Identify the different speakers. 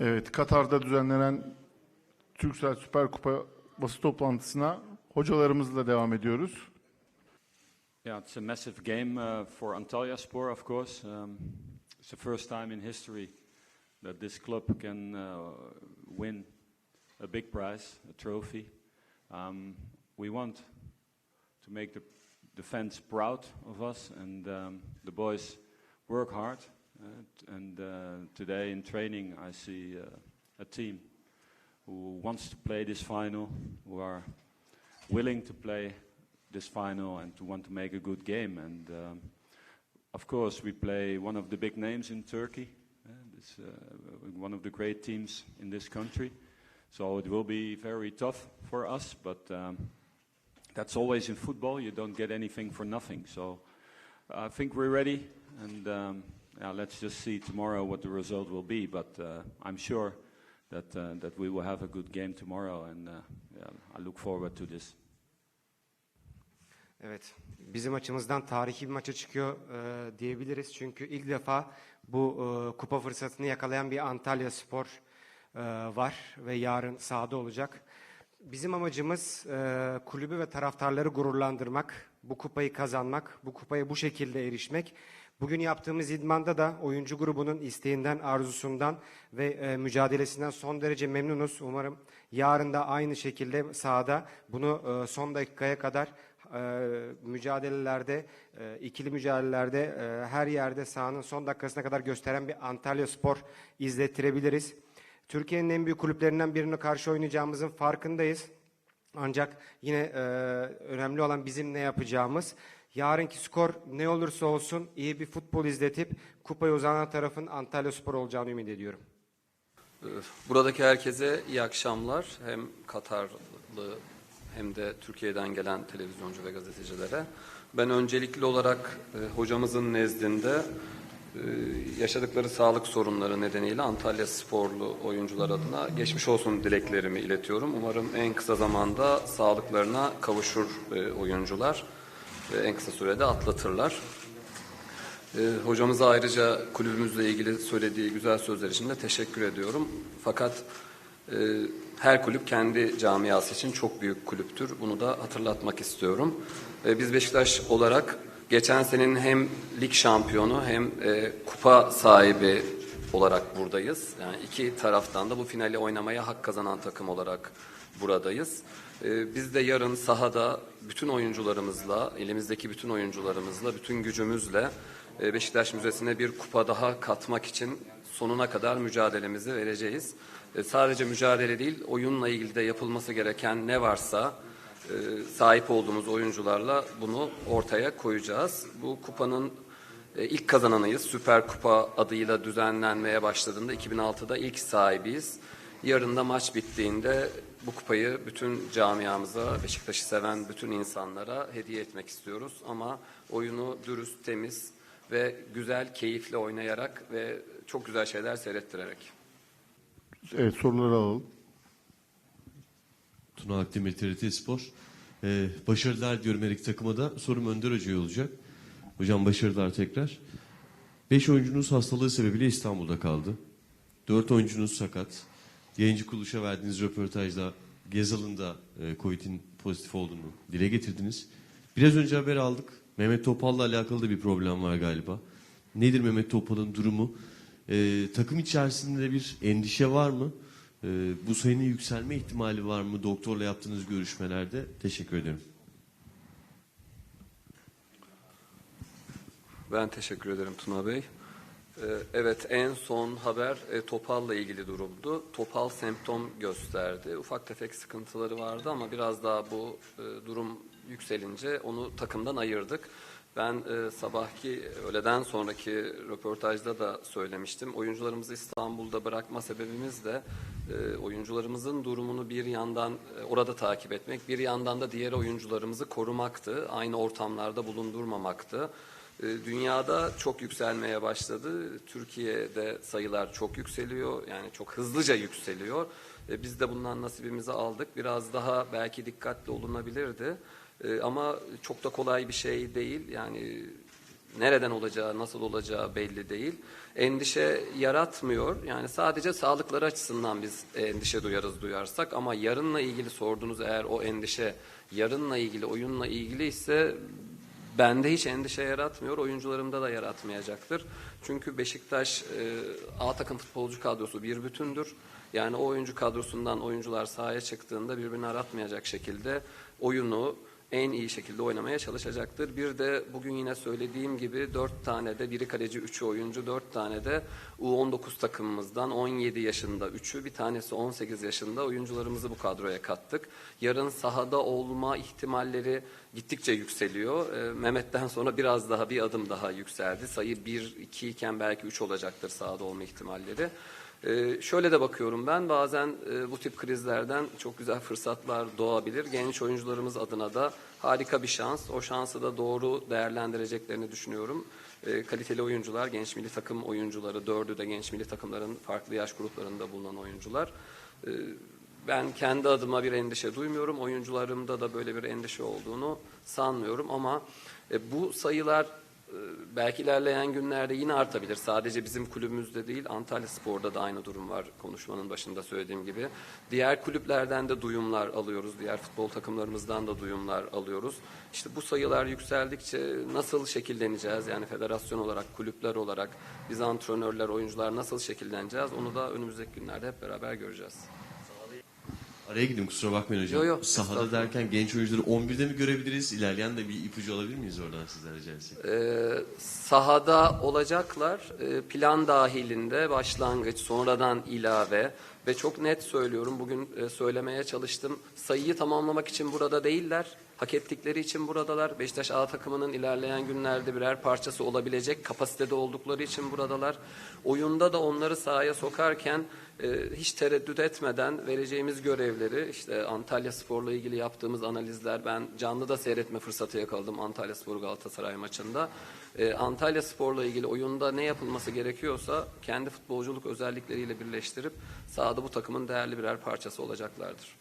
Speaker 1: Evet, Katar'da düzenlenen Türksel Süper Kupa basın toplantısına hocalarımızla devam ediyoruz.
Speaker 2: Yeah, it's a massive game uh, for Antalyaspor, of course. Um, it's the first time in history that this club can uh, win a big prize, a trophy. Um, we want to make the, the fans proud of us, and um, the boys work hard. And uh, today in training, I see uh, a team who wants to play this final, who are willing to play this final and to want to make a good game. And um, of course, we play one of the big names in Turkey, this, uh, one of the great teams in this country. So it will be very tough for us, but um, that's always in football. You don't get anything for nothing. So I think we're ready, and um, yeah, let's just see tomorrow what the result will be. But uh, I'm sure that uh, that we will have a good game tomorrow, and uh, yeah, I look forward to this.
Speaker 3: Evet, bizim açımızdan tarihi bir maça çıkıyor e, diyebiliriz. Çünkü ilk defa bu e, kupa fırsatını yakalayan bir Antalya Spor e, var ve yarın sahada olacak. Bizim amacımız e, kulübü ve taraftarları gururlandırmak, bu kupayı kazanmak, bu kupaya bu şekilde erişmek. Bugün yaptığımız idmanda da oyuncu grubunun isteğinden, arzusundan ve e, mücadelesinden son derece memnunuz. Umarım yarın da aynı şekilde sahada bunu e, son dakikaya kadar e, mücadelelerde, e, ikili mücadelelerde e, her yerde sahanın son dakikasına kadar gösteren bir Antalya Spor izlettirebiliriz. Türkiye'nin en büyük kulüplerinden birine karşı oynayacağımızın farkındayız. Ancak yine e, önemli olan bizim ne yapacağımız. Yarınki skor ne olursa olsun iyi bir futbol izletip kupaya uzanan tarafın Antalya Spor olacağını ümit ediyorum.
Speaker 4: Buradaki herkese iyi akşamlar. Hem Katarlı hem de Türkiye'den gelen televizyoncu ve gazetecilere. Ben öncelikli olarak e, hocamızın nezdinde yaşadıkları sağlık sorunları nedeniyle Antalya sporlu oyuncular adına geçmiş olsun dileklerimi iletiyorum. Umarım en kısa zamanda sağlıklarına kavuşur e, oyuncular ve en kısa sürede atlatırlar. Ee, hocamıza ayrıca kulübümüzle ilgili söylediği güzel sözler için de teşekkür ediyorum. Fakat e, her kulüp kendi camiası için çok büyük kulüptür. Bunu da hatırlatmak istiyorum. Biz Beşiktaş olarak geçen senenin hem lig şampiyonu hem e, kupa sahibi olarak buradayız. Yani iki taraftan da bu finali oynamaya hak kazanan takım olarak buradayız. Ee, biz de yarın sahada bütün oyuncularımızla, elimizdeki bütün oyuncularımızla, bütün gücümüzle e, Beşiktaş Müzesi'ne bir kupa daha katmak için sonuna kadar mücadelemizi vereceğiz. E, Sadece mücadele değil, oyunla ilgili de yapılması gereken ne varsa e, sahip olduğumuz oyuncularla bunu ortaya koyacağız. Bu kupanın e, ilk kazananıyız. Süper Kupa adıyla düzenlenmeye başladığında 2006'da ilk sahibiyiz. Yarın da maç bittiğinde bu kupayı bütün camiamıza, Beşiktaş'ı seven bütün insanlara hediye etmek istiyoruz. Ama oyunu dürüst, temiz ve güzel, keyifli oynayarak ve çok güzel şeyler seyrettirerek.
Speaker 1: Evet, soruları alalım.
Speaker 5: Tuna Akdemir TRT Spor. Ee, başarılar diyorum her iki takıma da. Sorum Önder Hoca'ya olacak. Hocam başarılar tekrar. Beş oyuncunuz hastalığı sebebiyle İstanbul'da kaldı. Dört oyuncunuz sakat. Yayıncı kuruluşa verdiğiniz röportajda Gezal'ın da e, Covid'in pozitif olduğunu dile getirdiniz. Biraz önce haber aldık. Mehmet Topal'la alakalı da bir problem var galiba. Nedir Mehmet Topal'ın durumu? Ee, takım içerisinde bir endişe var mı? Ee, bu sayının yükselme ihtimali var mı doktorla yaptığınız görüşmelerde? Teşekkür ederim.
Speaker 4: Ben teşekkür ederim Tuna Bey. Ee, Evet en son haber e, Topal'la ilgili durumdu. Topal semptom gösterdi. Ufak tefek sıkıntıları vardı ama biraz daha bu e, durum yükselince onu takımdan ayırdık. Ben e, sabahki öğleden sonraki röportajda da söylemiştim. Oyuncularımızı İstanbul'da bırakma sebebimiz de e, oyuncularımızın durumunu bir yandan e, orada takip etmek, bir yandan da diğer oyuncularımızı korumaktı. Aynı ortamlarda bulundurmamaktı. E, Dünyada çok yükselmeye başladı. Türkiye'de sayılar çok yükseliyor. Yani çok hızlıca yükseliyor. E, Biz de bundan nasibimizi aldık. Biraz daha belki dikkatli olunabilirdi. Ama çok da kolay bir şey değil. Yani nereden olacağı, nasıl olacağı belli değil. Endişe yaratmıyor. Yani sadece sağlıkları açısından biz endişe duyarız duyarsak ama yarınla ilgili sorduğunuz eğer o endişe yarınla ilgili, oyunla ilgili ise bende hiç endişe yaratmıyor, oyuncularımda da yaratmayacaktır. Çünkü Beşiktaş e, A takım futbolcu kadrosu bir bütündür. Yani o oyuncu kadrosundan oyuncular sahaya çıktığında birbirini aratmayacak şekilde oyunu en iyi şekilde oynamaya çalışacaktır. Bir de bugün yine söylediğim gibi 4 tane de biri kaleci 3'ü oyuncu 4 tane de U19 takımımızdan 17 yaşında 3'ü bir tanesi 18 yaşında oyuncularımızı bu kadroya kattık. Yarın sahada olma ihtimalleri gittikçe yükseliyor. Ee, Mehmet'ten sonra biraz daha bir adım daha yükseldi. Sayı 1-2 iken belki 3 olacaktır sahada olma ihtimalleri. Ee, şöyle de bakıyorum ben bazen e, bu tip krizlerden çok güzel fırsatlar doğabilir. Genç oyuncularımız adına da harika bir şans. O şansı da doğru değerlendireceklerini düşünüyorum. Ee, kaliteli oyuncular, genç milli takım oyuncuları, dördü de genç milli takımların farklı yaş gruplarında bulunan oyuncular. Ee, ben kendi adıma bir endişe duymuyorum. Oyuncularımda da böyle bir endişe olduğunu sanmıyorum ama e, bu sayılar e, belki ilerleyen günlerde yine artabilir. Sadece bizim kulübümüzde değil, Antalya Spor'da da aynı durum var konuşmanın başında söylediğim gibi. Diğer kulüplerden de duyumlar alıyoruz. Diğer futbol takımlarımızdan da duyumlar alıyoruz. İşte bu sayılar yükseldikçe nasıl şekilleneceğiz? Yani federasyon olarak, kulüpler olarak, biz antrenörler, oyuncular nasıl şekilleneceğiz? Onu da önümüzdeki günlerde hep beraber göreceğiz.
Speaker 5: Araya girdim kusura bakmayın hocam.
Speaker 4: Yo, yo,
Speaker 5: Sahada
Speaker 4: estağfurullah.
Speaker 5: derken genç oyuncuları 11'de mi görebiliriz? İlerleyen de bir ipucu alabilir miyiz oradan sizden rica etsek?
Speaker 4: Ee, sahada olacaklar. Ee, plan dahilinde başlangıç, sonradan ilave ve çok net söylüyorum bugün e, söylemeye çalıştım. Sayıyı tamamlamak için burada değiller. Hak ettikleri için buradalar. Beşiktaş A takımının ilerleyen günlerde birer parçası olabilecek kapasitede oldukları için buradalar. Oyunda da onları sahaya sokarken e, hiç tereddüt etmeden vereceğimiz görevleri işte Antalya Spor'la ilgili yaptığımız analizler ben canlı da seyretme fırsatı yakaladım Antalya Spor Galatasaray maçında. E, Antalya Spor'la ilgili oyunda ne yapılması gerekiyorsa kendi futbolculuk özellikleriyle birleştirip sahada bu takımın değerli birer parçası olacaklardır.